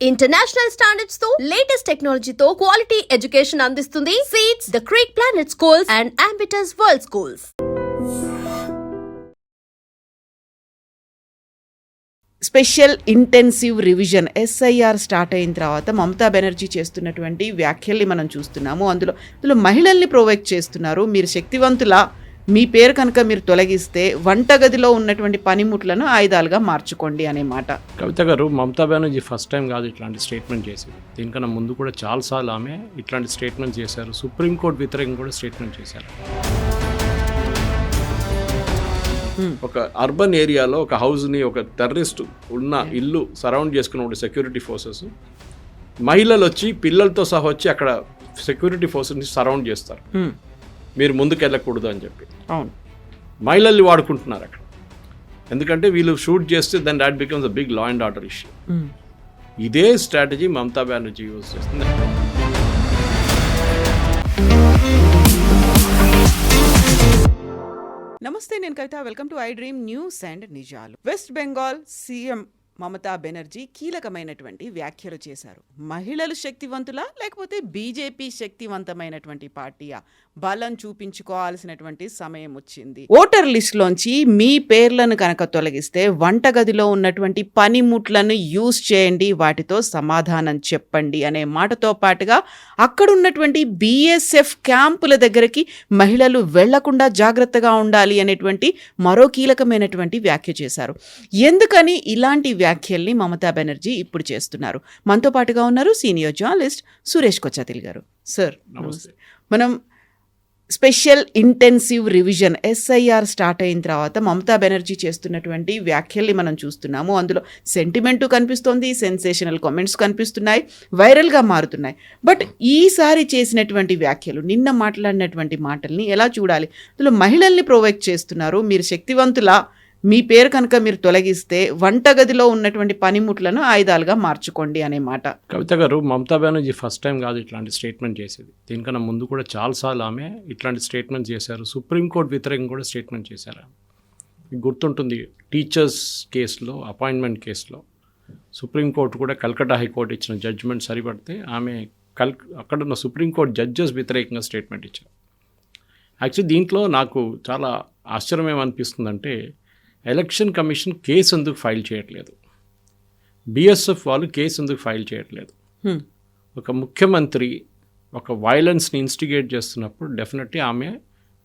International స్టాండర్డ్స్తో latest టెక్నాలజీతో quality education అందిస్తుంది seats the Creek Planet Schools and Ambitus World Schools special intensive revision SIR start అయిన తర్వాత మమతా బెనర్జీ చేస్తున్నటువంటి వ్యాఖ్యల్ని మనం చూస్తున్నాము. అందులో అందులో మహిళల్ని ప్రొవైడ్ చేస్తున్నారు. మీరు శక్తివంతులా మీ పేరు కనుక మీరు తొలగిస్తే వంటగదిలో ఉన్నటువంటి పనిముట్లను ఆయుధాలుగా మార్చుకోండి అనే మాట. కవిత గారు మమతా బెనర్జీ ఫస్ట్ టైం కాదు ఇట్లాంటి స్టేట్మెంట్ చేసేది. దీనికన్నా ముందు కూడా చాలాసార్లు ఆమె ఇట్లాంటి స్టేట్మెంట్ చేశారు. సుప్రీంకోర్టు వ్యతిరేకంగా కూడా స్టేట్మెంట్ చేశారు. ఒక అర్బన్ ఏరియాలో ఒక హౌస్ని ఒక టెర్రరిస్ట్ ఉన్న ఇల్లు సరౌండ్ చేసుకున్న సెక్యూరిటీ ఫోర్సెస్ మహిళలు వచ్చి పిల్లలతో సహా వచ్చి అక్కడ సెక్యూరిటీ ఫోర్సెస్ని సరౌండ్ చేస్తారు. హ్మ్. మీరు ముందుకు వెళ్ళకూడదు అని చెప్పి. అవును. మహిళల్ని వాడుకుంటున్నారు అక్కడ. ఎందుకంటే వీళ్ళు షూట్ చేస్తే then that becomes a big law and order issue. ఇదే స్ట్రాటజీ మమతా బెనర్జీ యూజ్ చేస్తుంది. నమస్తే నేను Kavitha. Welcome to iDream News and నిజాలు. వెస్ట్ బెంగాల్ సీఎం మమతా బెనర్జీ కీలకమైనటువంటి వ్యాఖ్యలు చేశారు. మహిళలు శక్తివంతులా? లేకపోతే బీజేపీ శక్తివంతమైనటువంటి పార్టీయా? బలం చూపించుకోవాల్సినటువంటి సమయం వచ్చింది. ఓటర్ లిస్ట్లోంచి మీ పేర్లను కనుక తొలగిస్తే వంటగదిలో ఉన్నటువంటి పనిముట్లను యూజ్ చేయండి వాటితో సమాధానం చెప్పండి అనే మాటతో పాటుగా అక్కడ ఉన్నటువంటి బీఎస్ఎఫ్ క్యాంపుల దగ్గరికి మహిళలు వెళ్ళకుండా జాగ్రత్తగా ఉండాలి అనేటువంటి మరో కీలకమైనటువంటి వ్యాఖ్య చేశారు. ఎందుకని ఇలాంటి వ్యాఖ్యల్ని మమతా బెనర్జీ ఇప్పుడు చేస్తున్నారు. మనతో పాటుగా ఉన్నారు సీనియర్ జర్నలిస్ట్ సురేష్ కొచ్చాతిల్ గారు. సార్ నమస్తే. మనం special intensive revision SIR start అయిన తర్వాత మమతా బెనర్జీ చేస్తున్నటువంటి వ్యాఖ్యల్ని మనం చూస్తున్నాము. అందులో సెంటిమెంటు కనిపిస్తోంది సెన్సేషనల్ కామెంట్స్ కనిపిస్తున్నాయి వైరల్గా మారుతున్నాయి. బట్ ఈసారి చేసినటువంటి వ్యాఖ్యలు నిన్న మాట్లాడినటువంటి మాటల్ని ఎలా చూడాలి? అందులో మహిళల్ని ప్రొవైడ్ చేస్తున్నారు. మీరు శక్తివంతులా? మీ పేరు కనుక మీరు తొలగిస్తే వంటగదిలో ఉన్నటువంటి పనిముట్లను ఆయుధాలుగా మార్చుకోండి అనే మాట. కవిత గారు మమతా బెనర్జీ ఫస్ట్ టైం కాదు ఇట్లాంటి స్టేట్మెంట్ చేసేది. దీనికన్నా ముందు కూడా చాలాసార్లు ఆమె ఇట్లాంటి స్టేట్మెంట్ చేశారు. సుప్రీంకోర్టు వ్యతిరేకంగా కూడా స్టేట్మెంట్ చేశారు. గుర్తుంటుంది టీచర్స్ కేసులో అపాయింట్మెంట్ కేసులో సుప్రీంకోర్టు కూడా కల్కటా హైకోర్టు ఇచ్చిన జడ్జిమెంట్ సరిపడితే ఆమె కల్ అక్కడ ఉన్న సుప్రీంకోర్టు జడ్జెస్ వ్యతిరేకంగా స్టేట్మెంట్ ఇచ్చారు. యాక్చువల్లీ దీంట్లో నాకు చాలా ఆశ్చర్యం ఏమనిపిస్తుందంటే ఎలక్షన్ కమిషన్ కేసు ఎందుకు ఫైల్ చేయట్లేదు? బిఎస్ఎఫ్ వాళ్ళు కేసు ఎందుకు ఫైల్ చేయట్లేదు. ఒక ముఖ్యమంత్రి ఒక వైలెన్స్ని ఇన్స్టిగేట్ చేస్తున్నప్పుడు డెఫినెట్లీ ఆమె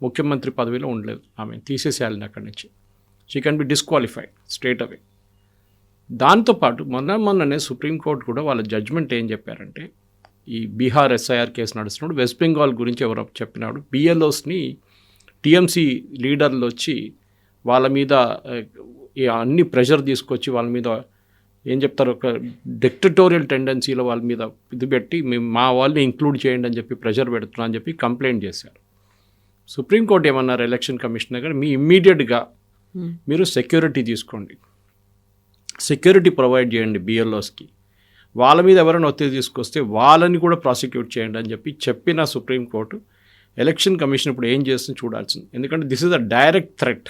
ముఖ్యమంత్రి పదవిలో ఉండలేదు. ఆమె తీసేసేయాలని అక్కడి నుంచి. She can be disqualified straight away దాంతోపాటు మొన్న మొన్ననే సుప్రీంకోర్టు కూడా వాళ్ళ జడ్జ్మెంట్ ఏం చెప్పారంటే ఈ బీహార్ ఎస్ఐఆర్ కేసు నడుస్తున్నప్పుడు వెస్ట్ బెంగాల్ గురించి ఎవరో చెప్పినాడు బిఎల్ఓస్ని టీఎంసీ లీడర్లు వచ్చి వాళ్ళ మీద అన్ని ప్రెషర్ తీసుకొచ్చి వాళ్ళ మీద ఏం చెప్తారు ఒక డిక్టటోరియల్ టెండెన్సీలో వాళ్ళ మీద ఇది పెట్టి మేము మా వాళ్ళని ఇంక్లూడ్ చేయండి అని చెప్పి ప్రెషర్ పెడుతున్నా అని చెప్పి కంప్లైంట్ చేశారు. సుప్రీంకోర్టు ఏమన్నారు ఎలక్షన్ కమిషనర్ గారు మీ ఇమ్మీడియట్గా మీరు సెక్యూరిటీ తీసుకోండి. సెక్యూరిటీ ప్రొవైడ్ చేయండి బిఎల్ఓస్కి వాళ్ళ మీద ఎవరైనా ఒత్తిడి తీసుకొస్తే వాళ్ళని కూడా ప్రాసిక్యూట్ చేయండి అని చెప్పి చెప్పిన సుప్రీంకోర్టు ఎలక్షన్ కమిషన్ ఇప్పుడు ఏం చేస్తుంది చూడాల్సింది. ఎందుకంటే this is a direct threat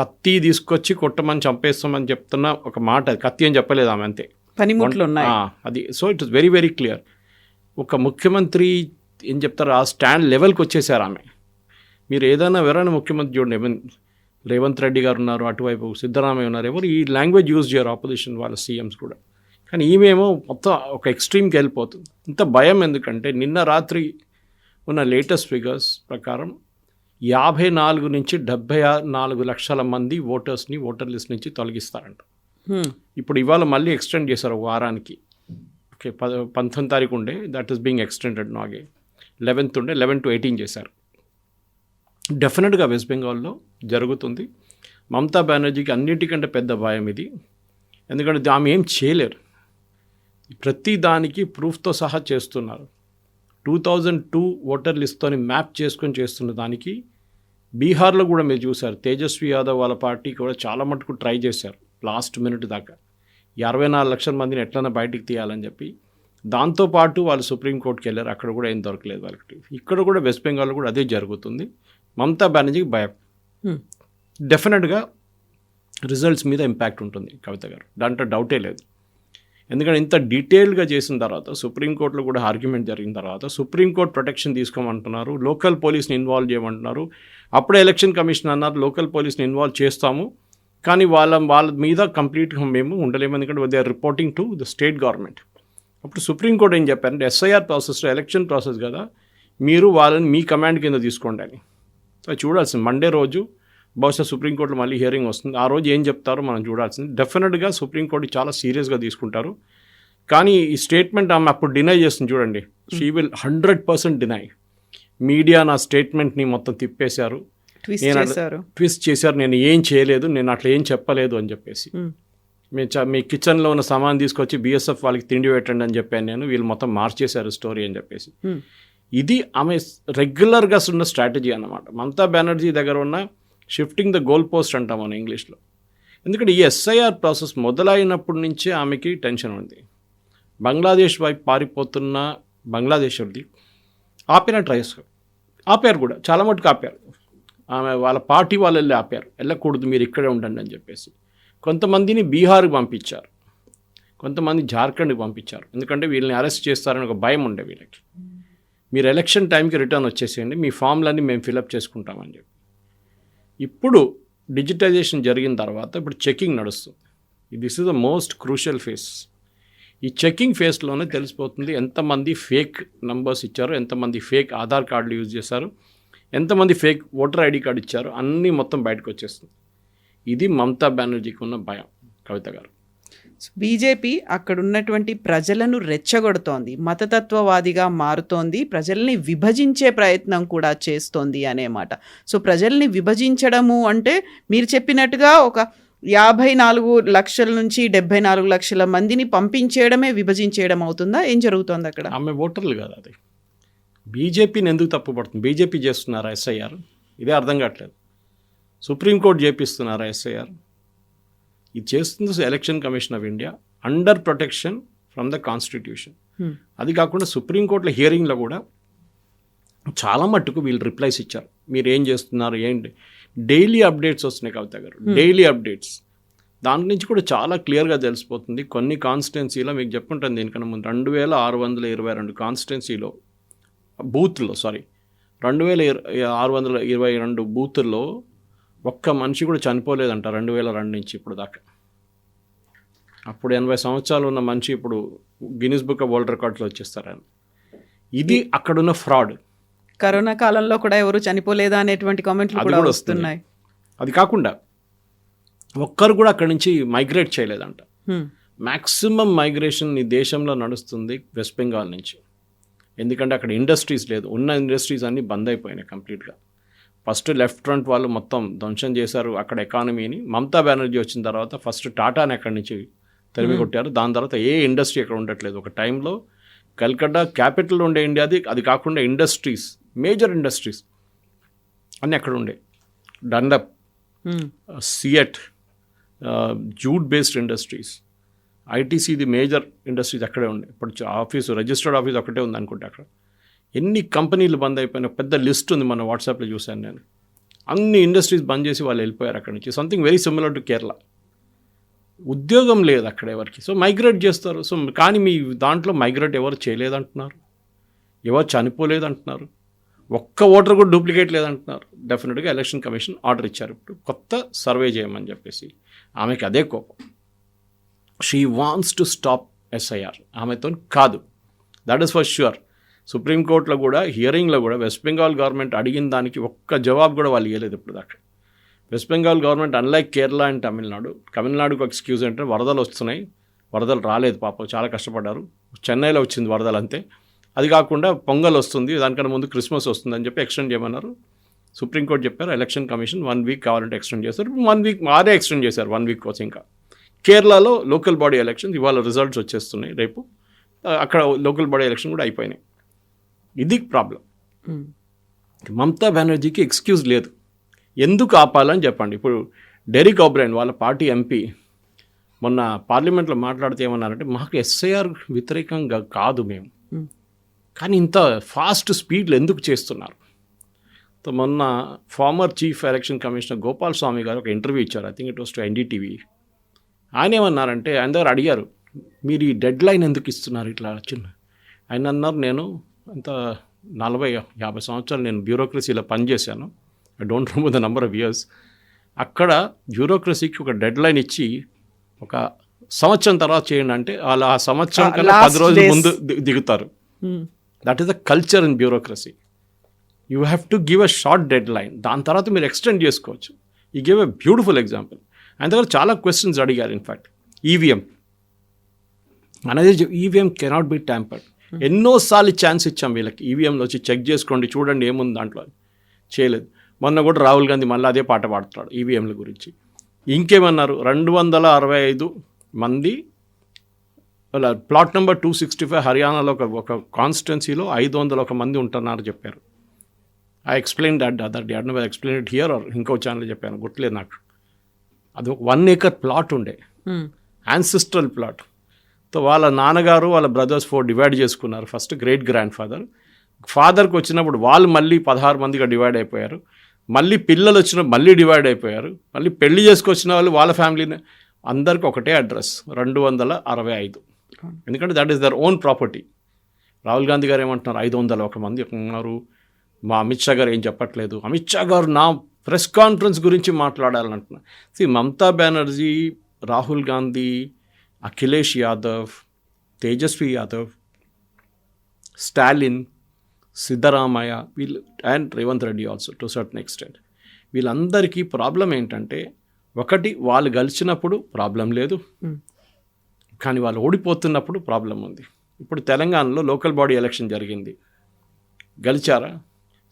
కత్తి తీసుకొచ్చి కొట్టమని చంపేస్తామని చెప్తున్న ఒక మాట అది కత్తి అని చెప్పలేదు ఆమె అంతే. పనిముట్లు ఉన్నాయి. అది. So it is very very clear ఒక ముఖ్యమంత్రి ఏం చెప్తారు? ఆ స్టాండ్ లెవెల్కి వచ్చేసారు ఆమె. మీరు ఏదైనా ఎవరైనా ముఖ్యమంత్రి చూడండి రేవంత్ రెడ్డి గారు ఉన్నారు అటువైపు సిద్ధరామయ్య ఉన్నారు ఎవరు ఈ లాంగ్వేజ్ యూజ్ చేయరు ఆపోజిషన్ వాళ్ళ సీఎంస్ కూడా. కానీ ఈమెమో మొత్తం ఒక ఎక్స్ట్రీమ్కి వెళ్ళిపోతుంది. ఇంత భయం ఎందుకంటే నిన్న రాత్రి ఉన్న లేటెస్ట్ ఫిగర్స్ ప్రకారం యాభై నాలుగు నుంచి డెబ్బై నాలుగు లక్షల మంది ఓటర్స్ని ఓటర్ లిస్ట్ నుంచి తొలగిస్తారంట. హ్మ్. ఇప్పుడు ఇవాళ మళ్ళీ ఎక్స్టెండ్ చేశారు ఒక వారానికి. ఓకే పద పంతొమ్మిది తారీఖు ఉండే దట్ ఈస్ బీయింగ్ ఎక్స్టెండెడ్ నాగే లెవెన్త్ ఉండే లెవెన్ టు ఎయిటీన్ చేశారు. డెఫినెట్గా వెస్ట్ బెంగాల్లో జరుగుతుంది. మమతా బెనర్జీకి అన్నిటికంటే పెద్ద భయం ఇది. ఎందుకంటే ఆమె ఏం చేయలేరు. ప్రతి దానికి ప్రూఫ్తో సహా చేస్తున్నారు. టూ థౌజండ్ టూ ఓటర్ లిస్ట్తోని మ్యాప్ చేసుకొని చేస్తున్న దానికి బీహార్లో కూడా మీరు చూశారు. తేజస్వి యాదవ్ వాళ్ళ పార్టీ కూడా చాలా మటుకు ట్రై చేశారు. లాస్ట్ మినిట్ దాకా. అరవై నాలుగు లక్షల మందిని ఎట్లైనా బయటికి తీయాలని చెప్పి. దాంతోపాటు వాళ్ళు సుప్రీంకోర్టుకి వెళ్ళారు. అక్కడ కూడా ఏం దొరకలేదు వాళ్ళకి. ఇక్కడ కూడా వెస్ట్ బెంగాల్లో కూడా అదే జరుగుతుంది. మమతా బెనర్జీకి భయం. డెఫినెట్గా రిజల్ట్స్ మీద ఇంపాక్ట్ ఉంటుంది కవిత గారు. దాంట్లో డౌటే లేదు. ఎందుకంటే ఇంత డీటెయిల్గా చేసిన తర్వాత సుప్రీంకోర్టులో కూడా ఆర్గ్యుమెంట్ జరిగిన తర్వాత సుప్రీంకోర్టు ప్రొటెక్షన్ తీసుకోమంటున్నారు లోకల్ పోలీస్ని ఇన్వాల్వ్ చేయమంటున్నారు. అప్పుడే ఎలక్షన్ కమిషన్ అన్నారు లోకల్ పోలీస్ని ఇన్వాల్వ్ చేస్తాము కానీ వాళ్ళ వాళ్ళ మీద కంప్లీట్గా మేము ఉండలేము ఎందుకంటే they are reporting to the state government. అప్పుడు సుప్రీంకోర్టు ఏం చెప్పారంటే ఎస్ఐఆర్ ప్రాసెస్ ఎలక్షన్ ప్రాసెస్ కదా మీరు వాళ్ళని మీ కమాండ్ కింద తీసుకోండి అని. సో చూడాల్సింది మండే రోజు బహుశా సుప్రీంకోర్టులో మళ్ళీ హియరింగ్ వస్తుంది. ఆ రోజు ఏం చెప్తారో మనం చూడాల్సింది. డెఫినెట్గా సుప్రీంకోర్టు చాలా సీరియస్గా తీసుకుంటారు. కానీ ఈ స్టేట్మెంట్ ఆమె అప్పుడు డినై చేస్తుంది చూడండి. She will hundred percent deny media నా స్టేట్మెంట్ని మొత్తం తిప్పేశారు. ట్విస్ట్ నేను ట్విస్ట్ చేశారు. నేను ఏం చేయలేదు. నేను అట్లా ఏం చెప్పలేదు అని చెప్పేసి. మ్మ్. మీ చ మీ కిచెన్లో ఉన్న సామాన్ తీసుకొచ్చి బీఎస్ఎఫ్ వాళ్ళకి తిండి పెట్టండి అని చెప్పాను నేను. వీళ్ళు మొత్తం మార్చేశారు స్టోరీ అని చెప్పేసి. మ్మ్. ఇది ఆమె రెగ్యులర్గా ఉన్న స్ట్రాటజీ అన్నమాట. మమతా బెనర్జీ దగ్గర ఉన్న షిఫ్టింగ్ ద గోల్ పోస్ట్ అంటాం మనం ఇంగ్లీష్లో. ఎందుకంటే ఈ ఎస్ఐఆర్ ప్రాసెస్ మొదలైనప్పటి నుంచే ఆమెకి టెన్షన్ ఉంది. బంగ్లాదేశ్ వైపు పారిపోతున్న బంగ్లాదేశ్ వాళ్ళది ఆపిన ట్రైస్ ఆపారు కూడా చాలా మటుకు ఆపారు. ఆమె వాళ్ళ పార్టీ వాళ్ళు వెళ్ళి ఆపారు. వెళ్ళకూడదు మీరు ఇక్కడే ఉండండి అని చెప్పేసి. కొంతమందిని బీహార్కి పంపించారు. కొంతమంది జార్ఖండ్కి పంపించారు. ఎందుకంటే వీళ్ళని అరెస్ట్ చేస్తారని ఒక భయం ఉండే వీళ్ళకి. మీరు ఎలక్షన్ టైంకి రిటర్న్ వచ్చేసేయండి మీ ఫామ్లన్నీ మేము ఫిలప్ చేసుకుంటామని చెప్పి. ఇప్పుడు డిజిటైజేషన్ జరిగిన తర్వాత ఇప్పుడు చెకింగ్ నడుస్తుంది. This is the most crucial phase ఈ చెకింగ్ ఫేస్లోనే తెలిసిపోతుంది ఎంతమంది ఫేక్ నంబర్స్ ఇచ్చారు ఎంతమంది ఫేక్ ఆధార్ కార్డులు యూజ్ చేశారు ఎంతమంది ఫేక్ ఓటర్ ఐడి కార్డు ఇచ్చారు అన్నీ మొత్తం బయటకు వచ్చేస్తుంది. ఇది మమతా బెనర్జీకి ఉన్న భయం కవిత గారు. బీజేపీ అక్కడ ఉన్నటువంటి ప్రజలను రెచ్చగొడుతోంది మతతత్వవాదిగా మారుతోంది ప్రజల్ని విభజించే ప్రయత్నం కూడా చేస్తోంది అనే మాట. సో ప్రజల్ని విభజించడము అంటే మీరు చెప్పినట్టుగా ఒక యాభై నాలుగు లక్షల నుంచి డెబ్బై నాలుగు లక్షల మందిని పంపించేయడమే విభజించేయడం అవుతుందా? ఏం జరుగుతుంది అక్కడ? ఆమె ఓటర్లు కాదు అది. బీజేపీని ఎందుకు తప్పుపడుతుంది? బీజేపీ చేస్తున్నారా ఎస్ఐఆర్? ఇదే అర్థం కావట్లేదు. సుప్రీంకోర్టు చేపిస్తున్నారా ఎస్ఐఆర్? ఇది చేస్తుంది election commission of India under protection from the constitution Hmm. అది కాకుండా సుప్రీంకోర్టులో హియరింగ్లో కూడా చాలా మట్టుకు వీళ్ళు రిప్లైస్ ఇచ్చారు. మీరు ఏం చేస్తున్నారు? ఏంటి? డైలీ అప్డేట్స్ వస్తున్నాయి కవిత గారు. డైలీ అప్డేట్స్ దాని నుంచి కూడా చాలా క్లియర్గా తెలిసిపోతుంది. కొన్ని కాన్స్టిట్యున్సీలో మీకు చెప్పుంటాను దీనికన్నా ముందు. రెండు వేల ఆరు వందల ఇరవై రెండు కాన్స్టిట్యున్సీలో బూత్లో సారీ రెండు వేల ఆరు వందల ఇరవై రెండు బూతుల్లో ఒక్క మనిషి కూడా చనిపోలేదంట రెండు వేల రెండు నుంచి ఇప్పుడు దాకా. అప్పుడు ఎనభై సంవత్సరాలు ఉన్న మనిషి ఇప్పుడు గిన్నిస్ బుక్ ఆఫ్ వరల్డ్ రికార్డ్స్లో వచ్చేస్తారని ఇది అక్కడున్న ఫ్రాడ్ కరోనా కాలంలో కూడా ఎవరు చనిపోలేదా అనేటువంటి కామెంట్లు కూడా. వస్తున్నాయి. అది కాకుండా ఒక్కరు కూడా అక్కడి నుంచి మైగ్రేట్ చేయలేదంట. మ్యాక్సిమం మైగ్రేషన్ ఈ దేశంలో నడుస్తుంది వెస్ట్ బెంగాల్ నుంచి. ఎందుకంటే అక్కడ ఇండస్ట్రీస్ లేదు. ఉన్న ఇండస్ట్రీస్ అన్నీ బంద్ అయిపోయినాయి కంప్లీట్గా ఫస్ట్ లెఫ్ట్ ఫ్రంట్ వాళ్ళు మొత్తం ధ్వంసం చేశారు అక్కడ ఎకానమీని. మమతా బెనర్జీ వచ్చిన తర్వాత ఫస్ట్ టాటాని అక్కడి నుంచి తరిమి కొట్టారు. దాని తర్వాత ఏ ఇండస్ట్రీ అక్కడ ఉండట్లేదు. ఒక టైంలో కల్కట్టా క్యాపిటల్ ఉండే ఇండియాది అది కాకుండా ఇండస్ట్రీస్ మేజర్ ఇండస్ట్రీస్ అన్నీ అక్కడ ఉండే. Dunlop hmm. CEAT jute based industries ఐటీసీది major industries అక్కడే ఉండే. ఇప్పుడు ఆఫీసు రిజిస్టర్డ్ ఆఫీస్ ఒకటే ఉంది అనుకుంటే అక్కడ. ఎన్ని కంపెనీలు బంద్ అయిపోయిన పెద్ద లిస్ట్ ఉంది మన వాట్సాప్లో చూశాను నేను. అన్ని ఇండస్ట్రీస్ బంద్ చేసి వాళ్ళు వెళ్ళిపోయారు అక్కడి నుంచి. Something very similar to Kerala ఉద్యోగం లేదు అక్కడ ఎవరికి. సో మైగ్రేట్ చేస్తారు. సో కానీ మీ దాంట్లో మైగ్రేట్ ఎవరు చేయలేదంటున్నారు? ఎవరు చనిపోలేదంటున్నారు? ఒక్క ఓటర్ కూడా డూప్లికేట్ లేదంటున్నారు. డెఫినెట్గా ఎలక్షన్ కమిషన్ ఆర్డర్ ఇచ్చారు. ఇప్పుడు కొత్త సర్వే చేయమని చెప్పేసి ఆమెకి అదే కోపం. She wants to stop SIR ఆమెతో కాదు. దట్ ఈస్ ఫర్ ష్యూర్ సుప్రీంకోర్టులో కూడా హియరింగ్లో కూడా వెస్ట్ బెంగాల్ గవర్నమెంట్ అడిగిన దానికి ఒక్క జవాబు కూడా వాళ్ళు ఇవ్వలేదు ఇప్పుడు దాకా. West Bengal government unlike Kerala and Tamil Nadu తమిళనాడుకు ఎక్స్క్యూజ్ అంటే వరదలు వస్తున్నాయి. వరదలు రాలేదు పాపం చాలా కష్టపడ్డారు. చెన్నైలో వచ్చింది వరదలు అంతే. అది కాకుండా పొంగల్ వస్తుంది దానికన్నా ముందు క్రిస్మస్ వస్తుంది అని చెప్పి ఎక్స్టెండ్ చేయమన్నారు. సుప్రీంకోర్టు చెప్పారు ఎలక్షన్ కమిషన్ వన్ వీక్ కావాలంటే ఎక్స్టెండ్ చేశారు. వన్ వీక్ మారే ఎక్స్టెండ్ చేశారు వన్ వీక్ కోసం ఇంకా. కేరళలో లోకల్ బాడీ ఎలక్షన్స్ ఇవాళ రిజల్ట్స్ వచ్చేస్తున్నాయి రేపు. అక్కడ లోకల్ బాడీ ఎలక్షన్ కూడా అయిపోయినాయి. ఇది ప్రాబ్లం. మమతా బెనర్జీకి ఎక్స్క్యూజ్ లేదు. ఎందుకు ఆపాలని చెప్పండి. ఇప్పుడు డెరిక్ ఓబ్రైన్ వాళ్ళ పార్టీ ఎంపీ మొన్న పార్లమెంట్లో మాట్లాడితే ఏమన్నారంటే మాకు ఎస్ఐఆర్ వ్యతిరేకంగా కాదు మేము. కానీ ఇంత ఫాస్ట్ స్పీడ్లు ఎందుకు చేస్తున్నారు? మొన్న former chief election commissioner Gopal Swami garu ఒక ఇంటర్వ్యూ ఇచ్చారు. I think it was to NDTV. ఆయన ఏమన్నారంటే ఆయన దగ్గర అడిగారు మీరు ఈ డెడ్ లైన్ ఎందుకు ఇస్తున్నారు ఇట్లా చిన్న? ఆయన అన్నారు నేను అంత నలభై యాభై సంవత్సరాలు నేను బ్యూరోక్రసీలో పనిచేశాను. I don't remove the number of years అక్కడ బ్యూరోక్రసీకి ఒక డెడ్ లైన్ ఇచ్చి ఒక సంవత్సరం తర్వాత చేయండి అంటే వాళ్ళు ఆ సంవత్సరం కన్నా పది రోజుల. ముందు దిగుతారు. That is the culture in bureaucracy you have to give a short deadline దాని తర్వాత మీరు ఎక్స్టెండ్ చేసుకోవచ్చు. ఈ గివ్ ఎ బ్యూటిఫుల్ ఎగ్జాంపుల్ ఆయన దగ్గర చాలా క్వశ్చన్స్ అడిగారు ఇన్ఫ్యాక్ట్ ఈవీఎం అనేది ఈవీఎం కెనాట్ బి ట్యాంపర్డ్ ఎన్నోసార్లు ఛాన్స్ ఇచ్చాం వీళ్ళకి. ఈవీఎంలో వచ్చి చెక్ చేసుకోండి చూడండి ఏముంది దాంట్లో. చేయలేదు. మొన్న కూడా రాహుల్ గాంధీ మళ్ళీ అదే పాట పాడుతున్నాడు ఈవీఎంల గురించి. ఇంకేమన్నారు? రెండు వందల అరవై ఐదు మంది plot number two sixty five హర్యానాలో ఒక ఒక కాన్స్టిట్యున్సీలో ఐదు వందల ఒక మంది ఉంటున్నారు చెప్పారు. I explain that other day I don't know explain it here or ఇంకో ఛానల్ చెప్పాను. గుర్తులేదు నాకు. అది ఒక వన్ ఏకర్ ప్లాట్ ఉండే. యాన్సిస్ట్రల్ ప్లాట్ సో వాళ్ళ నాన్నగారు వాళ్ళ బ్రదర్స్ ఫోర్ డివైడ్ చేసుకున్నారు. ఫస్ట్ గ్రేట్ గ్రాండ్ ఫాదర్ ఫాదర్కి వచ్చినప్పుడు వాళ్ళు మళ్ళీ పదహారు మందిగా డివైడ్ అయిపోయారు. మళ్ళీ పిల్లలు వచ్చిన మళ్ళీ డివైడ్ అయిపోయారు. మళ్ళీ పెళ్ళి చేసుకొచ్చిన వాళ్ళు వాళ్ళ ఫ్యామిలీని. అందరికి ఒకటే అడ్రస్ రెండు వందల అరవై ఐదు. ఎందుకంటే that is their own property Rahul Gandhi garu ఏమంటున్నారు? ఐదు వందల ఒక మంది ఉన్నారు. మా అమిత్ షా గారు ఏం చెప్పట్లేదు. అమిత్ షా గారు నా ప్రెస్ కాన్ఫరెన్స్ గురించి మాట్లాడాలంటున్నారు. సి మమతా బెనర్జీ రాహుల్ గాంధీ అఖిలేష్ యాదవ్ తేజస్వి యాదవ్ స్టాలిన్ సిద్ధరామయ్య వీళ్ళు and Revanth Reddy also to certain extent వీళ్ళందరికీ ప్రాబ్లం ఏంటంటే ఒకటి వాళ్ళు గెలిచినప్పుడు ప్రాబ్లం లేదు. కానీ వాళ్ళు ఓడిపోతున్నప్పుడు ప్రాబ్లం ఉంది. ఇప్పుడు తెలంగాణలో లోకల్ బాడీ ఎలక్షన్ జరిగింది. గెలిచారా?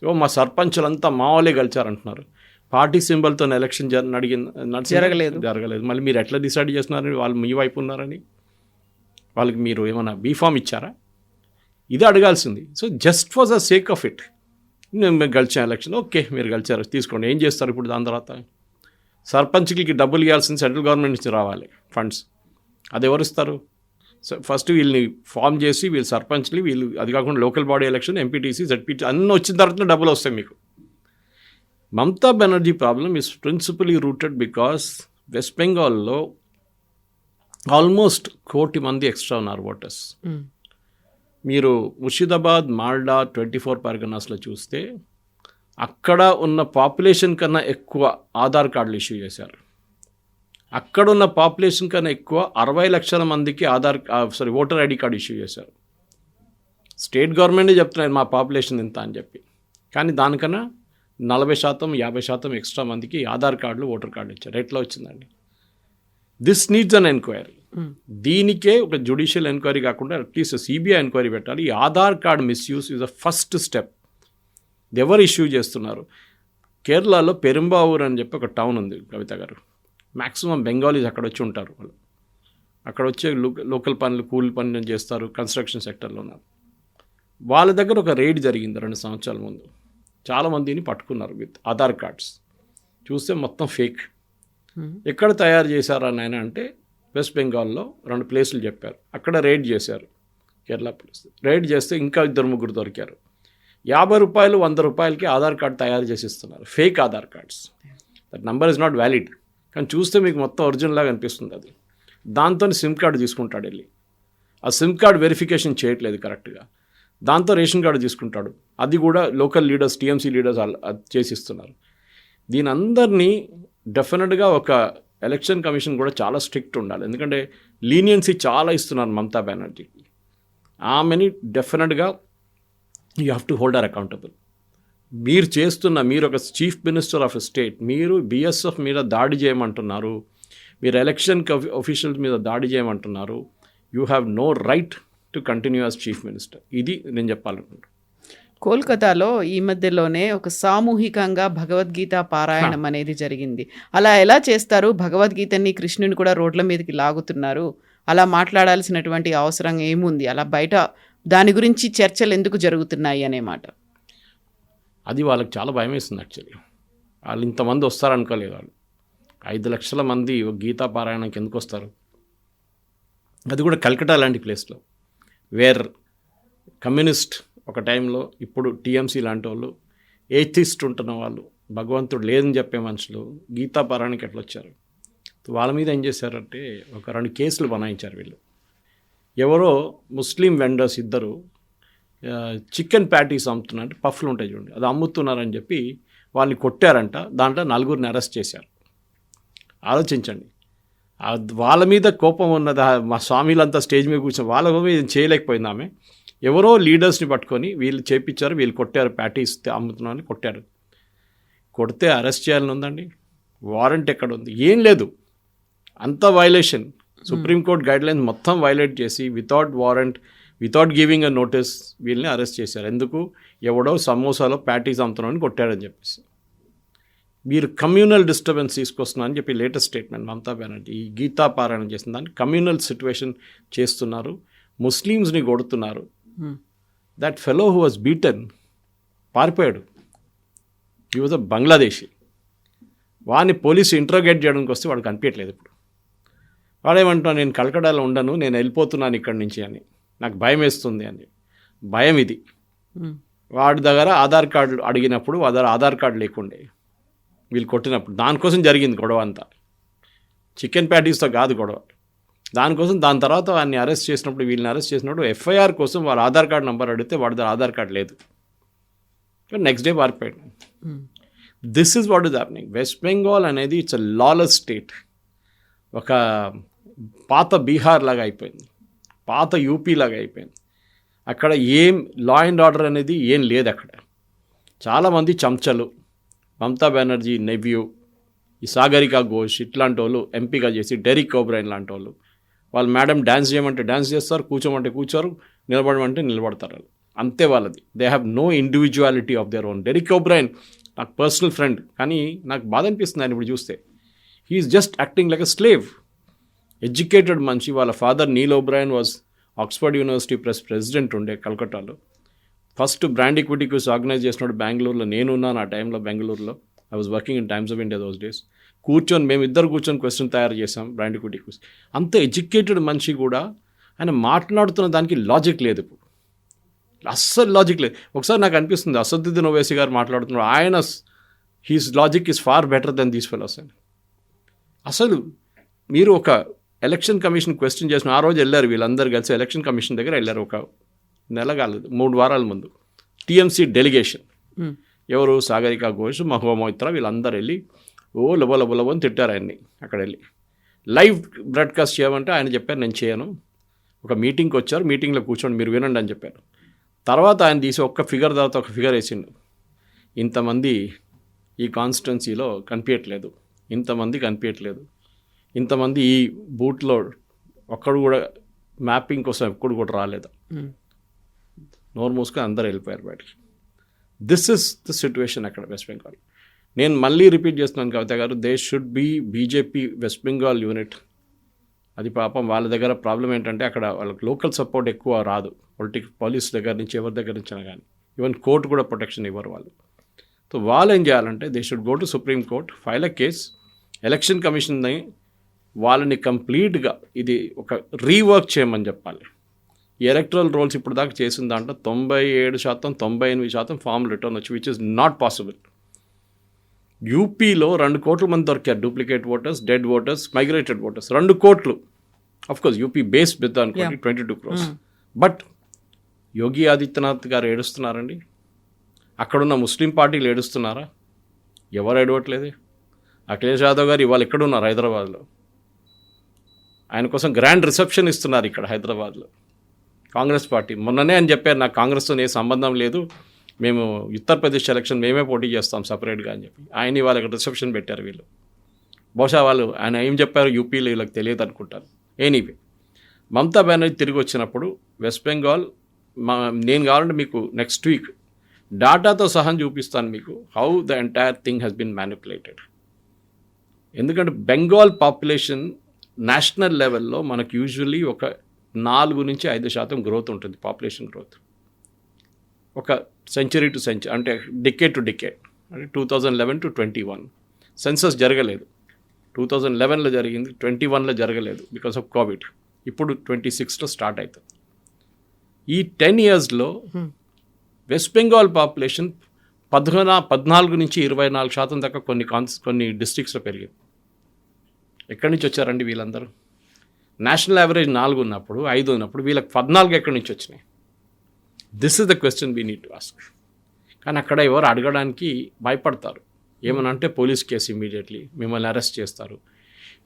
ఓ మా సర్పంచులంతా మా వాళ్ళే గెలిచారంటున్నారు. Party సింబల్తో election నడిచిందా? జరగలేదు. జరగలేదు. మళ్ళీ మీరు ఎట్లా డిసైడ్ చేస్తున్నారని వాళ్ళు మీ వైపు ఉన్నారని వాళ్ళకి మీరు ఏమైనా బీఫామ్ ఇచ్చారా? ఇది అడగాల్సింది. So just for the sake of it నేను మేము గెలిచాను ఎలక్షన్ ఓకే మీరు గెలిచారు తీసుకోండి. ఏం చేస్తారు ఇప్పుడు దాని తర్వాత? సర్పంచ్కి డబ్బులు ఇవ్వాల్సింది సెంట్రల్ గవర్నమెంట్ నుంచి రావాలి ఫండ్స్ అది ఎవరు ఇస్తారు? సో ఫస్ట్ వీళ్ళని ఫామ్ చేసి వీళ్ళు సర్పంచ్లు వీళ్ళు అది కాకుండా local body election MPTC ZPT అన్నీ వచ్చిన తర్వాత డబ్బులు వస్తాయి మీకు. Mamata Banerjee problem is principally rooted because West బెంగాల్లో ఆల్మోస్ట్ కోటి మంది ఎక్స్ట్రా ఉన్నారు ఓటర్స్ మీరు ముర్షిదాబాద్ మాల్డా ట్వంటీ ఫోర్ పర్గనాస్లో చూస్తే అక్కడ ఉన్న పాపులేషన్ కన్నా ఎక్కువ ఆధార్ కార్డులు ఇష్యూ చేశారు. అక్కడ ఉన్న పాపులేషన్ కన్నా ఎక్కువ అరవై లక్షల మందికి Aadhaar sorry voter ID card issue చేశారు. స్టేట్ గవర్నమెంటే చెప్తున్నారు మా పాపులేషన్ ఇంత అని చెప్పి. కానీ దానికన్నా నలభై శాతం యాభై శాతం ఎక్స్ట్రా మందికి ఆధార్ కార్డులు ఓటర్ కార్డు ఇచ్చారు. ఎట్లా వచ్చిందండి? దిస్ నీడ్స్ అన్ ఎంక్వైరీ దీనికే ఒక జ్యుడిషియల్ ఎంక్వైరీ కాకుండా అట్లీస్ట్ సిబిఐ ఎంక్వైరీ పెట్టాలి. ఈ Aadhaar card misuse is the first step ఎవరు ఇష్యూ చేస్తున్నారు? కేరళలో పెరుంబావూర్ అని చెప్పి ఒక టౌన్ ఉంది కవిత గారు. మ్యాక్సిమం బెంగాలీస్ అక్కడ వచ్చి ఉంటారు వాళ్ళు. అక్కడ వచ్చే లోకల్ పనులు కూలి పనులు చేస్తారు కన్స్ట్రక్షన్ సెక్టర్లో ఉన్నారు. వాళ్ళ దగ్గర ఒక రేడ్ జరిగింది రెండు సంవత్సరాల ముందు. చాలామందిని పట్టుకున్నారు విత్ ఆధార్ కార్డ్స్. చూస్తే మొత్తం ఫేక్. ఎక్కడ తయారు చేశారా నాయన అంటే వెస్ట్ బెంగాల్లో రెండు ప్లేసులు చెప్పారు. అక్కడ రైడ్ చేశారు కేరళ పోలీస్. రైడ్ చేస్తే ఇంకా ఇద్దరు ముగ్గురు దొరికారు. యాభై రూపాయలు వంద రూపాయలకి ఆధార్ కార్డ్ తయారు చేసి ఇస్తున్నారు fake Aadhaar cards. That number is not valid కానీ చూస్తే మీకు మొత్తం ఒరిజినల్ లాగా అనిపిస్తుంది అది. దాంతో సిమ్ కార్డు తీసుకుంటాడు వెళ్ళి. ఆ సిమ్ కార్డ్ వెరిఫికేషన్ చేయట్లేదు కరెక్ట్గా దాంతో రేషన్ కార్డు తీసుకుంటాడు. అది కూడా లోకల్ లీడర్స్ టీఎంసీ లీడర్స్ చేసిస్తున్నారు. దీని అందరినీ డెఫినెట్గా ఒక ఎలక్షన్ కమిషన్ కూడా చాలా స్ట్రిక్ట్ ఉండాలి. ఎందుకంటే లీనియన్సీ చాలా ఇస్తున్నారు మమతా బెనర్జీకి ఆమెని డెఫినెట్గా you have to hold her accountable. మీరు చేస్తున్న మీరు ఒక చీఫ్ మినిస్టర్ ఆఫ్ స్టేట్ మీరు బిఎస్ఎఫ్ మీద దాడి చేయమంటున్నారు మీరు ఎలక్షన్ ఆఫీషియల్స్ మీద దాడి చేయమంటున్నారు you have no right to continue as chief minister ఇది నేను చెప్పాలనుకుంటున్నాను కోల్కతాలో ఈ మధ్యలోనే ఒక సామూహికంగా భగవద్గీత పారాయణం అనేది జరిగింది. అలా ఎలా చేస్తారు? భగవద్గీతని కృష్ణుని కూడా రోడ్ల మీదకి లాగుతున్నారు. అలా మాట్లాడాల్సినటువంటి అవసరం ఏముంది? అలా బయట దాని గురించి చర్చలు ఎందుకు జరుగుతున్నాయి అనే మాట. అది వాళ్ళకి చాలా భయం వేస్తుంది యాక్చువల్లీ వాళ్ళు ఇంతమంది వస్తారనుకోలేదు వాళ్ళు. ఐదు లక్షల మంది గీతా పారాయణంకి ఎందుకు వస్తారు అది కూడా కల్కటా లాంటి ప్లేస్లో వేర్ కమ్యూనిస్ట్ ఒక టైంలో ఇప్పుడు టీఎంసీ లాంటి వాళ్ళు ఏథిస్ట్ ఉంటున్న వాళ్ళు భగవంతుడు లేదని చెప్పే మనుషులు గీతా పరానికి ఎట్లా వచ్చారు? వాళ్ళ మీద ఏం చేశారంటే ఒక రెండు కేసులు బనాయించారు వీళ్ళు. ఎవరో ముస్లిం వెండర్స్ ఇద్దరు చికెన్ ప్యాటీస్ అమ్ముతున్నారంటే పఫ్లు ఉంటాయి చూడండి అది అమ్ముతున్నారని చెప్పి వాళ్ళని కొట్టారంట దాంట్లో నలుగురిని అరెస్ట్ చేశారు. ఆలోచించండి. వాళ్ళ మీద కోపం ఉన్నది? మా స్వామిలంతా స్టేజ్ మీద కూర్చొని వాళ్ళ మీద చేయలేకపోయింది ఆమె. ఎవరో లీడర్స్ని పట్టుకొని వీళ్ళు చేపించారు వీళ్ళు కొట్టారు ప్యాటీస్ అమ్ముతున్నామని కొట్టారు. కొడితే అరెస్ట్ చేయాలని ఉందండి. వారెంట్ ఎక్కడ ఉంది? ఏం లేదు. అంత వైలేషన్ సుప్రీంకోర్టు గైడ్లైన్స్ మొత్తం వైలేట్ చేసి without warrant without giving a notice వీళ్ళని అరెస్ట్ చేశారు. ఎందుకు? ఎవడో సమోసాలో ప్యాటీస్ అమ్ముతున్నామని కొట్టాడని చెప్పేసి. మీరు కమ్యూనల్ డిస్టర్బెన్స్ తీసుకొస్తున్నారని చెప్పి లేటెస్ట్ స్టేట్మెంట్ మమతా బెనర్జీ ఈ గీతా పారాయణ చేసిన దాన్ని కమ్యూనల్ సిచ్యువేషన్ చేస్తున్నారు. ముస్లిమ్స్ని కొడుతున్నారు. That fellow who was beaten పారిపోయాడు. ఈ వాజ్ అ బంగ్లాదేశీ వాడిని పోలీసు ఇంట్రోగేట్ చేయడానికి వస్తే వాడు కనిపించట్లేదు ఇప్పుడు. వాడేమంటున్నా నేను కలకడాలో ఉండను నేను వెళ్ళిపోతున్నాను ఇక్కడి నుంచి అని. నాకు భయం వేస్తుంది అని. భయం ఇది. వాడి దగ్గర ఆధార్ కార్డు అడిగినప్పుడు దగ్గర ఆధార్ కార్డు లేకుండే. వీళ్ళు కొట్టినప్పుడు. దానికోసం జరిగింది గొడవ అంతా. చికెన్ ప్యాటీస్తో కాదు గొడవ. దానికోసం దాని తర్వాత వాడిని అరెస్ట్ చేసినప్పుడు వీళ్ళని అరెస్ట్ చేసినప్పుడు ఎఫ్ఐఆర్ కోసం వాళ్ళ ఆధార్ కార్డు నెంబర్ అడిగితే వాడి దగ్గర ఆధార్ కార్డు లేదు. నెక్స్ట్ డే పారిపోయాడు. This is what is happening West Bengal అనేది ఇట్స్ అ లాలెస్ స్టేట్ ఒక పాత బీహార్ లాగా అయిపోయింది. పాత యూపీ లాగా అయిపోయింది. అక్కడ ఏం లా అండ్ ఆర్డర్ అనేది ఏం లేదు అక్కడ. చాలామంది చంచలు మమతా బెనర్జీ నెవ్యూ ఈ సాగరిక ఘోష్ ఇట్లాంటి వాళ్ళు ఎంపీగా చేసి డెరిక్ కోబ్రైన్ లాంటి వాళ్ళు వాళ్ళు మేడం డ్యాన్స్ చేయమంటే డ్యాన్స్ చేస్తారు కూర్చోమంటే కూర్చోరు నిలబడమంటే నిలబడతారు వాళ్ళు. అంతే వాళ్ళది. They have no individuality of their own Derek O'Brien నాకు పర్సనల్ ఫ్రెండ్ కానీ నాకు బాధ అనిపిస్తుంది ఆయన ఇప్పుడు చూస్తే. He's just acting like a slave educated మనిషి. వాళ్ళ father Neil O'Brien was Oxford University Press president ఉండే కలకట్టాలో first brand equity quiz organise చేసినప్పుడు బెంగళూరులో. నేనున్నాను ఆ టైంలో బెంగళూరులో. I was working in Times of India those days కూర్చొని మేము ఇద్దరు కూర్చొని క్వశ్చన్ తయారు చేసాం బ్రాండ్ ఈక్విటీ క్విజ్ అంత ఎడ్యుకేటెడ్ మనిషి కూడా ఆయన మాట్లాడుతున్న దానికి లాజిక్ లేదు ఇప్పుడు. అస్సలు లాజిక్ లేదు. ఒకసారి నాకు అనిపిస్తుంది అసదుద్దీన్ ఓవైసీ గారు మాట్లాడుతున్నారు ఆయన his logic is far better then these fellows అని. అసలు మీరు ఒక ఎలక్షన్ కమిషన్ క్వశ్చన్ చేసిన ఆ రోజు వెళ్ళారు వీళ్ళందరూ కలిసి ఎలక్షన్ కమిషన్ దగ్గర వెళ్ళారు ఒక నెల కాలేదు మూడు వారాల ముందు. TMC delegation. ఎవరు సాగరికా ఘోష్ మహువా మొయిత్రా వీళ్ళందరూ వెళ్ళి ఓ లబో లబో లబో అని తిట్టారు ఆయన్ని అక్కడ వెళ్ళి. లైవ్ బ్రాడ్కాస్ట్ చేయమంటే ఆయన చెప్పారు నేను చేయను. ఒక మీటింగ్కి వచ్చారు మీటింగ్లో కూర్చోండి మీరు వినండి అని చెప్పారు. తర్వాత ఆయన తీసి ఒక్క ఫిగర్ తర్వాత ఒక ఫిగర్ వేసిండు. ఇంతమంది ఈ కాన్స్టిట్యున్సీలో కనిపించట్లేదు ఇంతమంది కనిపించట్లేదు ఇంతమంది ఈ బూట్లో ఒక్కడు కూడా మ్యాపింగ్ కోసం ఎప్పుడు కూడా రాలేదు. నోరు మూసుకొని అందరు వెళ్ళిపోయారు బయటికి. దిస్ ఇస్ ద సిచ్యువేషన్ అక్కడ వెస్ట్ బెంగాల్ నేను మళ్ళీ రిపీట్ చేస్తున్నాను Kavitha garu they should be BJP West Bengal unit అది పాపం వాళ్ళ దగ్గర ప్రాబ్లం ఏంటంటే అక్కడ వాళ్ళకి లోకల్ సపోర్ట్ ఎక్కువ రాదు. పొలిటిక్ పోలీస్ దగ్గర నుంచి ఎవరి దగ్గర నుంచి అయినా కానీ. ఈవెన్ కోర్టు కూడా ప్రొటెక్షన్ ఇవ్వరు వాళ్ళు. సో వాళ్ళు ఏం చేయాలంటే they should go to supreme court file a case election కమిషన్ని వాళ్ళని కంప్లీట్గా ఇది ఒక రీవర్క్ చేయమని చెప్పాలి. ఎలక్ట్రల్ రోల్స్ ఇప్పుడు దాకా చేసిన దాంట్లో తొంభై ఏడు శాతం తొంభై ఎనిమిది శాతం ఫామ్ రిటర్న్ వచ్చి విచ్ ఇస్ నాట్ పాసిబుల్ యూపీలో రెండు కోట్ల మంది దొరికారు duplicate voters dead voters migrated voters రెండు కోట్లు. కోర్స్ యూపీ బేస్ పెద్ద అనుకోండి twenty two crores but Yogi Adityanath garu ఏడుస్తున్నారండి. అక్కడున్న ముస్లిం పార్టీలు ఏడుస్తున్నారా? ఎవరు ఏడవట్లేదు అఖిలేష్ యాదవ్ గారు ఇవాళ ఎక్కడున్నారు హైదరాబాద్లో? ఆయన కోసం గ్రాండ్ రిసెప్షన్ ఇస్తున్నారు ఇక్కడ హైదరాబాద్లో. కాంగ్రెస్ పార్టీ. మొన్ననే అని చెప్పారు నాకు కాంగ్రెస్తో ఏ సంబంధం లేదు. మేము ఉత్తరప్రదేశ్ ఎలక్షన్ మేమే పోటీ చేస్తాం సపరేట్గా అని చెప్పి. ఆయన వాళ్ళకి రిసెప్షన్ పెట్టారు వీళ్ళు. బహుశా వాళ్ళు ఆయన ఏం చెప్పారు యూపీలో వీళ్ళకి తెలియదు అనుకుంటారు. ఎనీవే మమతా బెనర్జీ తిరిగి వచ్చినప్పుడు వెస్ట్ బెంగాల్ మా నేను కావాలంటే మీకు నెక్స్ట్ వీక్ డాటాతో సహా చూపిస్తాను మీకు how the entire thing has been manipulated ఎందుకంటే బెంగాల్ పాపులేషన్ నేషనల్ లెవెల్లో మనకు యూజువల్లీ ఒక నాలుగు నుంచి ఐదు శాతం గ్రోత్ ఉంటుంది పాపులేషన్ గ్రోత్. ఒక సెంచరీ టు సెంచరీ అంటే డికేట్ టు డికేట్ అంటే two thousand eleven to twenty one. Census జరగలేదు. టూ థౌజండ్ లెవెన్లో జరిగింది ట్వంటీ వన్లో జరగలేదు బికాస్ ఆఫ్ కోవిడ్ ఇప్పుడు ట్వంటీ సిక్స్లో స్టార్ట్ అవుతుంది ఈ టెన్ ఇయర్స్లో వెస్ట్ బెంగాల్ పాపులేషన్ పద్నా పద్నాలుగు నుంచి ఇరవై నాలుగు శాతం దాకా కొన్ని కాన్స్ కొన్ని డిస్ట్రిక్ట్స్లో పెరిగింది. ఎక్కడి నుంచి వచ్చారండి వీళ్ళందరూ? నేషనల్ యావరేజ్ నాలుగు ఉన్నప్పుడు ఐదు ఉన్నప్పుడు వీళ్ళకి పద్నాలుగు ఎక్కడి నుంచి వచ్చినాయి? This is the question we need to ask కానీ అక్కడ ఎవరు అడగడానికి భయపడతారు. ఏమని అంటే పోలీస్ కేసు ఇమీడియట్లీ మిమ్మల్ని అరెస్ట్ చేస్తారు.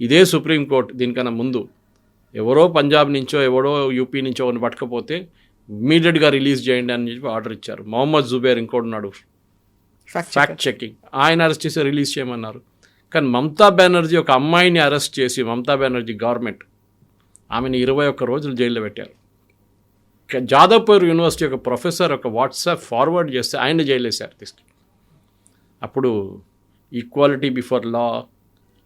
ఇదే సుప్రీంకోర్టు దీనికన్నా ముందు ఎవరో పంజాబ్ నుంచో ఎవరో యూపీ నుంచో ఒకరిని పట్టకపోతే ఇమీడియట్గా రిలీజ్ చేయండి అని చెప్పి ఆర్డర్ ఇచ్చారు. మొహమ్మద్ జుబేర్ ఇంకోటి ఉన్నాడు. Fact ఫ్యాక్ట్ చెకింగ్ ఆయన అరెస్ట్ చేసి రిలీజ్ చేయమన్నారు. కానీ మమతా బెనర్జీ ఒక అమ్మాయిని అరెస్ట్ చేసి మమతా బెనర్జీ గవర్నమెంట్ ఆమెను ఇరవై ఒక్క రోజులు జైల్లో పెట్టారు. జాదవ్పూర్ యూనివర్సిటీ యొక్క ప్రొఫెసర్ ఒక వాట్సాప్ ఫార్వర్డ్ చేస్తే ఆయన జైలు వేశారు తీసుకు. అప్పుడు equality before law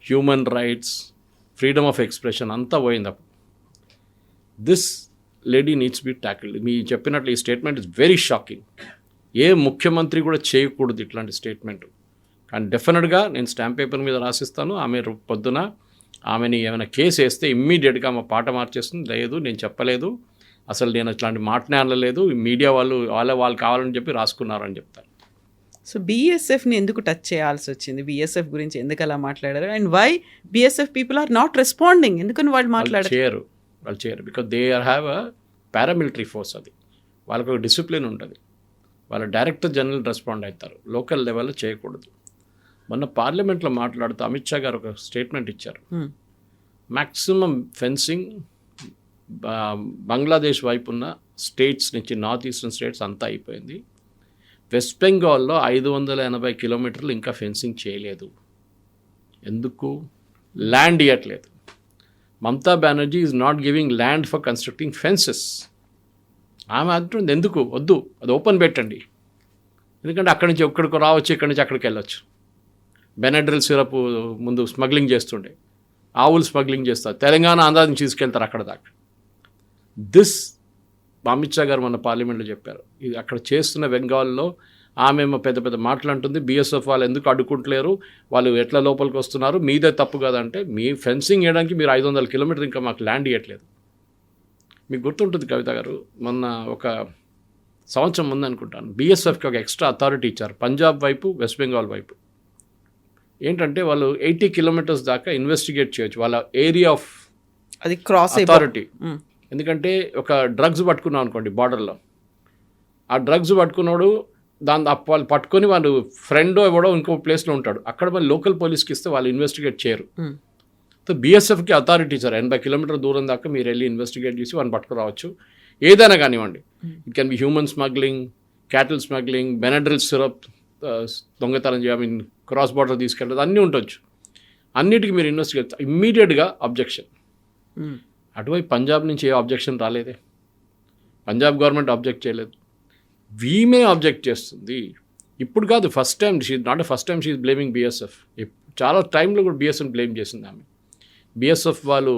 human rights freedom of expression అంతా పోయింది అప్పుడు. This lady needs be tackled మీ చెప్పినట్లు ఈ స్టేట్మెంట్ ఇస్ వెరీ షాకింగ్. ఏ ముఖ్యమంత్రి కూడా చేయకూడదు ఇట్లాంటి స్టేట్మెంట్. కానీ డెఫినెట్గా నేను స్టాంప్ పేపర్ మీద రాసిస్తాను. ఆమె పొద్దున ఆమెని ఏమైనా కేసు వేస్తే ఇమ్మీడియట్గా ఆమె పాట మార్చేస్తుంది. లేదు నేను చెప్పలేదు. అసలు నేను ఇట్లాంటి మాటనే అనలేదు. మీడియా వాళ్ళు వాళ్ళ వాళ్ళు కావాలని చెప్పి రాసుకున్నారు అని చెప్తారు. సో బీఎస్ఎఫ్ని ఎందుకు టచ్ చేయాల్సి వచ్చింది? బీఎస్ఎఫ్ గురించి ఎందుకు అలా మాట్లాడారు? And why BSF people are not responding? ఎందుకని వాళ్ళు వాళ్ళు మాట్లాడారు? చేయరు. వాళ్ళు చేయరు. Because they are have a paramilitary force అది. వాళ్ళకు ఒక డిసిప్లిన్ ఉంటుంది. వాళ్ళ డైరెక్టర్ జనరల్ రెస్పాండ్ అవుతారు. లోకల్ లెవెల్లో చేయకూడదు. మొన్న పార్లమెంట్లో మాట్లాడుతూ అమిత్ షా గారు ఒక స్టేట్మెంట్ ఇచ్చారు. Hmm. మ్యాక్సిమం ఫెన్సింగ్ బంగ్లాదేశ్ వైపు ఉన్న స్టేట్స్ నుంచి నార్త్ ఈస్టర్న్ స్టేట్స్ అంతా అయిపోయింది. వెస్ట్ బెంగాల్లో ఐదు వందల ఎనభై కిలోమీటర్లు ఇంకా ఫెన్సింగ్ చేయలేదు. ఎందుకు? ల్యాండ్ ఇవ్వట్లేదు Mamata Banerjee is not giving land for constructing fences ఆమె అంటుంది ఎందుకు? వద్దు అది ఓపెన్ పెట్టండి. ఎందుకంటే అక్కడి నుంచి ఎక్కడికి రావచ్చు ఇక్కడి నుంచి అక్కడికి వెళ్ళొచ్చు. బెనడ్రిల్ సిరప్ ముందు స్మగ్లింగ్ చేస్తుండే. ఆవులు స్మగ్లింగ్ చేస్తారు తెలంగాణ ఆంధ్ర నుంచి తీసుకెళ్తారు అక్కడ దాకా. దిస్ అమిత్ షా గారు మన పార్లమెంట్లో చెప్పారు. ఇది అక్కడ చేస్తున్న బెంగాల్లో ఆమె పెద్ద పెద్ద మాటలు అంటుంది. బీఎస్ఎఫ్ వాళ్ళు ఎందుకు అడ్డుకుంటలేరు? వాళ్ళు ఎట్లా లోపలికి వస్తున్నారు? మీదే తప్పు కదంటే మీ ఫెన్సింగ్ వేయడానికి మీరు ఐదు వందల కిలోమీటర్ ఇంకా మాకు ల్యాండ్ ఇవ్వట్లేదు మీకు గుర్తుంటుంది కవిత గారు మొన్న ఒక సంవత్సరం ముందనుకుంటాను. బీఎస్ఎఫ్కి ఒక ఎక్స్ట్రా అథారిటీ ఇచ్చారు. పంజాబ్ వైపు వెస్ట్ బెంగాల్ వైపు. ఏంటంటే వాళ్ళు ఎయిటీ కిలోమీటర్స్ దాకా ఇన్వెస్టిగేట్ చేయొచ్చు వాళ్ళ ఏరియా ఆఫ్ అది క్రాస్ అథారిటీ ఎందుకంటే ఒక డ్రగ్స్ పట్టుకున్నాం అనుకోండి బార్డర్లో. ఆ డ్రగ్స్ పట్టుకున్నాడు దాని వాళ్ళు పట్టుకొని వాళ్ళు ఫ్రెండ్ ఎవడో ఇంకో ప్లేస్లో ఉంటాడు. అక్కడ మళ్ళీ లోకల్ పోలీస్కి ఇస్తే వాళ్ళు ఇన్వెస్టిగేట్ చేయరు. సో బీఎస్ఎఫ్కి అథారిటీ ఇచ్చారు ఎనభై కిలోమీటర్ దూరం దాకా మీరు వెళ్ళి ఇన్వెస్టిగేట్ చేసి వాళ్ళని పట్టుకురావచ్చు. ఏదైనా కానివ్వండి. It can be human smuggling cattle smuggling Benadryl syrup దొంగతనం చేయ మీన్ క్రాస్ బార్డర్ తీసుకెళ్ళదు అన్నీ ఉండొచ్చు. అన్నిటికీ మీరు ఇన్వెస్టిగేట్ ఇమ్మీడియట్గా అబ్జెక్షన్. అటువైపు పంజాబ్ నుంచి ఏ అబ్జెక్షన్ రాలేదే. పంజాబ్ గవర్నమెంట్ అబ్జెక్ట్ చేయలేదు. వీమే అబ్జెక్ట్ చేస్తుంది. ఇప్పుడు కాదు first time she not first time she's blaming BSF. చాలా టైంలో కూడా బీఎస్ఎఫ్ బ్లేమ్ చేసింది ఆమె. బీఎస్ఎఫ్ వాళ్ళు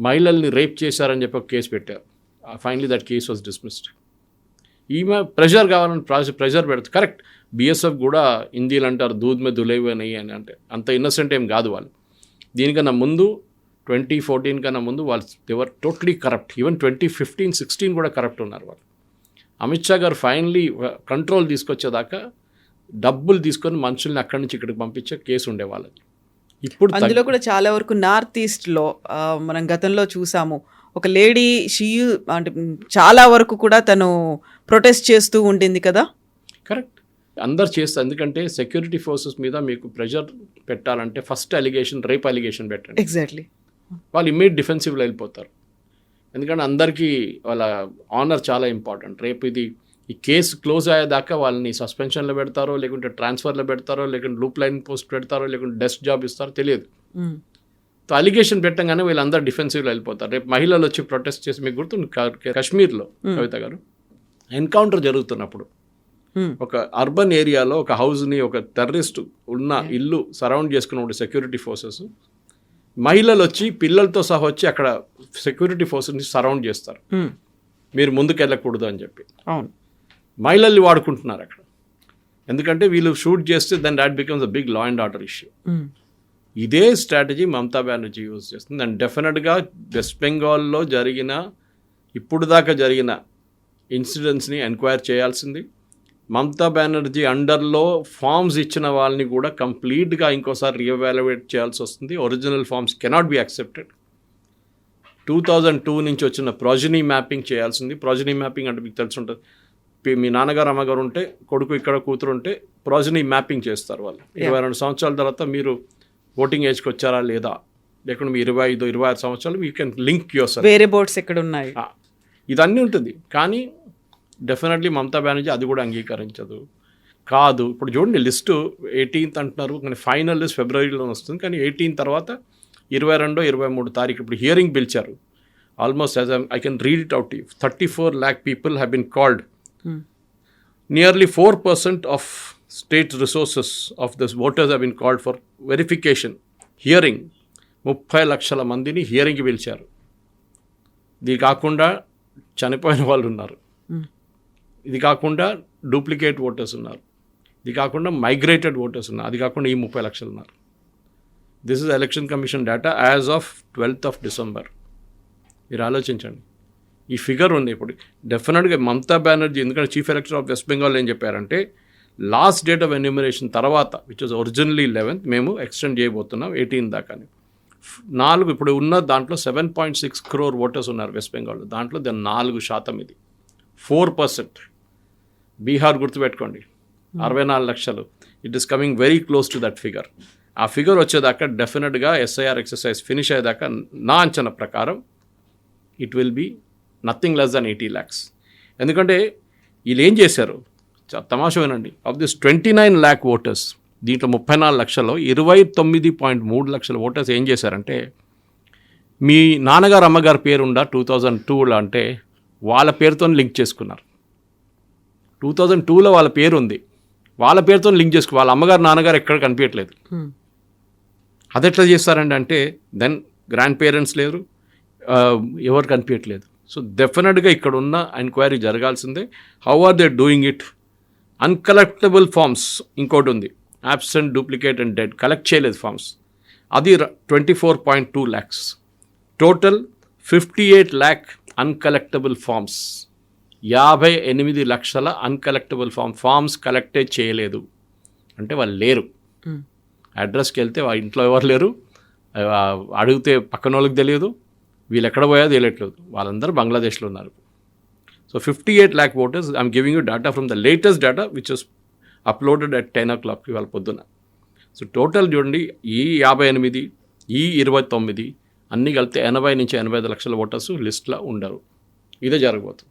మహిళల్ని రేప్ చేశారని చెప్పి ఒక కేసు పెట్టారు. Finally that case was dismissed. ఈమె ప్రెషర్ కావాలని ప్రెషర్ పెడుతుంది కరెక్ట్. బీఎస్ఎఫ్ కూడా హిందీలు అంటారు దూద్ మే దులేవి అని అని అంటే. అంత ఇన్నసెంట్ ఏం కాదు వాళ్ళు. దీనికన్నా ముందు ట్వంటీ ఫోర్టీన్ కన్నా ముందు వాళ్ళు they were totally corrupt even twenty fifteen sixteen కూడా కరప్ట్ ఉన్నారు వాళ్ళు. అమిత్ షా గారు ఫైనలీ కంట్రోల్ తీసుకొచ్చేదాకా డబ్బులు తీసుకొని మనుషుల్ని అక్కడి నుంచి ఇక్కడికి పంపించే కేసు ఉండే వాళ్ళది. ఇప్పుడు అందులో కూడా చాలా వరకు నార్త్ ఈస్ట్లో మనం గతంలో చూసాము. ఒక లేడీ షీ అంటే చాలా వరకు కూడా తను ప్రొటెస్ట్ చేస్తూ ఉండింది కదా? కరెక్ట్ అందరు చేస్తారు. ఎందుకంటే సెక్యూరిటీ ఫోర్సెస్ మీద మీకు ప్రెషర్ పెట్టాలంటే ఫస్ట్ అలిగేషన్ రేప్ అలిగేషన్ పెట్టండి. ఎగ్జాక్ట్లీ వాళ్ళు ఇమ్మీడియట్ డిఫెన్సివ్లో వెళ్ళిపోతారు. ఎందుకంటే అందరికీ వాళ్ళ ఆనర్ చాలా ఇంపార్టెంట్ రేపు ఇది ఈ కేసు క్లోజ్ అయ్యేదాకా వాళ్ళని సస్పెన్షన్లో పెడతారో లేకుంటే ట్రాన్స్ఫర్లో పెడతారో లేకుంటే లూప్ లైన్ పోస్ట్ పెడతారో లేకుంటే డెస్క్ జాబ్ ఇస్తారో తెలియదు. అలిగేషన్ పెట్టంగానే వీళ్ళందరూ డిఫెన్సివ్లో వెళ్ళిపోతారు. రేపు మహిళలు వచ్చి ప్రొటెస్ట్ చేసి మీకు గుర్తుంది కాశ్మీర్లో కవిత గారు ఎన్కౌంటర్ జరుగుతున్నప్పుడు ఒక అర్బన్ ఏరియాలో ఒక హౌస్ని ఒక టెర్రరిస్ట్ ఉన్న ఇల్లు సరౌండ్ చేసుకున్న సెక్యూరిటీ ఫోర్సెస్ మహిళలు వచ్చి పిల్లలతో సహా వచ్చి అక్కడ సెక్యూరిటీ ఫోర్సెస్ని సరౌండ్ చేస్తారు. మీరు ముందుకు వెళ్ళకూడదు అని చెప్పి. అవును. మహిళల్ని వాడుకుంటున్నారు అక్కడ. ఎందుకంటే వీళ్ళు షూట్ చేస్తే then that becomes a big law and order issue. ఇదే స్ట్రాటజీ మమతా బెనర్జీ యూజ్ చేస్తుంది. అండ్ డెఫినెట్గా వెస్ట్ బెంగాల్లో జరిగిన ఇప్పుడు దాకా జరిగిన ఇన్సిడెంట్స్ని ఎంక్వైర్ చేయాల్సింది. మమతా బెనర్జీ అండర్లో ఫామ్స్ ఇచ్చిన వాళ్ళని కూడా కంప్లీట్గా ఇంకోసారి రీఎవాల్యుయేట్ చేయాల్సి వస్తుంది. Original forms cannot be accepted. Two thousand two నుంచి వచ్చిన ప్రాజనీ మ్యాపింగ్ చేయాల్సింది. ప్రాజనీ మ్యాపింగ్ అంటే మీకు తెలిసి ఉంటుంది. మీ నాన్నగారు అమ్మగారు ఉంటే కొడుకు ఇక్కడ కూతురు ఉంటే ప్రాజనీ మ్యాపింగ్ చేస్తారు వాళ్ళు. ఇరవై రెండు సంవత్సరాల తర్వాత మీరు ఓటింగ్ ఏజ్కి వచ్చారా లేదా? లేకుంటే మీ ఇరవై ఐదు ఇరవై ఆరు సంవత్సరాలు యూ కెన్ లింక్ యువర్ వేరే బోర్డ్స్ ఎక్కడ ఉన్నాయి ఇదన్నీ ఉంటుంది. కానీ డెఫినెట్లీ మమతా బెనర్జీ అది కూడా అంగీకరించదు. కాదు ఇప్పుడు చూడండి లిస్టు ఎయిటీన్త్ అంటున్నారు కానీ ఫైనల్ లిస్ట్ ఫిబ్రవరిలో వస్తుంది కానీ ఎయిటీన్ తర్వాత ఇరవై రెండో ఇరవై మూడు తారీఖు ఇప్పుడు హియరింగ్ పిలిచారు. Almost as I can read it out thirty four lakh people have been called nearly four percent of state resources of this voters have been called for verification hearing ముప్పై లక్షల మందిని హియరింగ్కి పిలిచారు. ఇది కాకుండా చనిపోయిన వాళ్ళు ఉన్నారు. ఇది కాకుండా డూప్లికేట్ ఓటర్స్ ఉన్నారు. ఇది కాకుండా మైగ్రేటెడ్ ఓటర్స్ ఉన్నారు. అది కాకుండా ఈ ముప్పై లక్షలు ఉన్నారు. This is election commission data as of twelfth of December మీరు ఆలోచించండి. ఈ ఫిగర్ ఉంది ఇప్పుడు. డెఫినెట్గా మమతా బెనర్జీ ఎందుకంటే chief elector of West Bengal ఏం చెప్పారంటే లాస్ట్ డేట్ ఆఫ్ ఎన్యూమినేషన్ తర్వాత విచ్ వాజ్ ఒరిజినలీ లెవెన్త్ మేము ఎక్స్టెండ్ చేయబోతున్నాం ఎయిటీన్ దాకా నాలుగు ఇప్పుడు ఉన్న దాంట్లో seven point six crore voters ఉన్నారు వెస్ట్ బెంగాల్లో దాంట్లో దాని నాలుగు శాతం ఇది. ఫోర్ పర్సెంట్ బీహార్ గుర్తుపెట్టుకోండి. అరవై నాలుగు లక్షలు. It is coming very close to that figure ఆ ఫిగర్ వచ్చేదాకా డెఫినెట్గా ఎస్ఐఆర్ ఎక్సర్సైజ్ ఫినిష్ అయ్యేదాకా నా అంచనా ప్రకారం it will be nothing less than eighty lakhs ఎందుకంటే వీళ్ళు ఏం చేశారు? తమాషా వినండి. Of this twenty nine lakh voters దీంట్లో ముప్పై నాలుగు లక్షల్లో ఇరవై తొమ్మిది పాయింట్ మూడు లక్షల ఓటర్స్ ఏం చేశారంటే మీ నాన్నగారు అమ్మగారి పేరుండా టూ థౌజండ్ టూలో అంటే వాళ్ళ పేరుతో లింక్ చేసుకున్నారు. టూ థౌజండ్ టూలో వాళ్ళ పేరు ఉంది వాళ్ళ పేరుతో లింక్ చేసుకు వాళ్ళ అమ్మగారు నాన్నగారు ఎక్కడ కనిపించట్లేదు. అది ఎట్లా చేస్తారండి అంటే దెన్ గ్రాండ్ పేరెంట్స్ లేరు ఎవరు కనిపించట్లేదు. సో డెఫినెట్గా ఇక్కడ ఉన్న ఎంక్వైరీ జరగాల్సిందే. How are they doing it uncollectable forms ఇంకోటి ఉంది absent duplicate and dead collect చేయలేదు ఫార్మ్స్ అది twenty four point two lakhs total fifty eight lakh uncollectable forms యాభై ఎనిమిది లక్షల అన్కలెక్టబుల్ ఫామ్ ఫార్మ్స్ కలెక్టే చేయలేదు. అంటే వాళ్ళు లేరు. అడ్రస్కి వెళ్తే వాళ్ళ ఇంట్లో ఎవరు లేరు. అడిగితే పక్కన వాళ్ళకి తెలియదు. వీళ్ళు ఎక్కడ పోయా తెలియట్లేదు. వాళ్ళందరూ బంగ్లాదేశ్లో ఉన్నారు. So fifty eight lakh voters I'm giving you data from the latest data which is uploaded at ten o'clock ఇవాళ పొద్దున. సో టోటల్ చూడండి ఈ యాభై ఎనిమిది ఈ ఇరవై తొమ్మిది అన్నీ కలిపితే ఎనభై నుంచి ఎనభై ఐదు లక్షల ఓటర్స్ లిస్ట్లో ఉండరు. ఇదే జరగబోతుంది.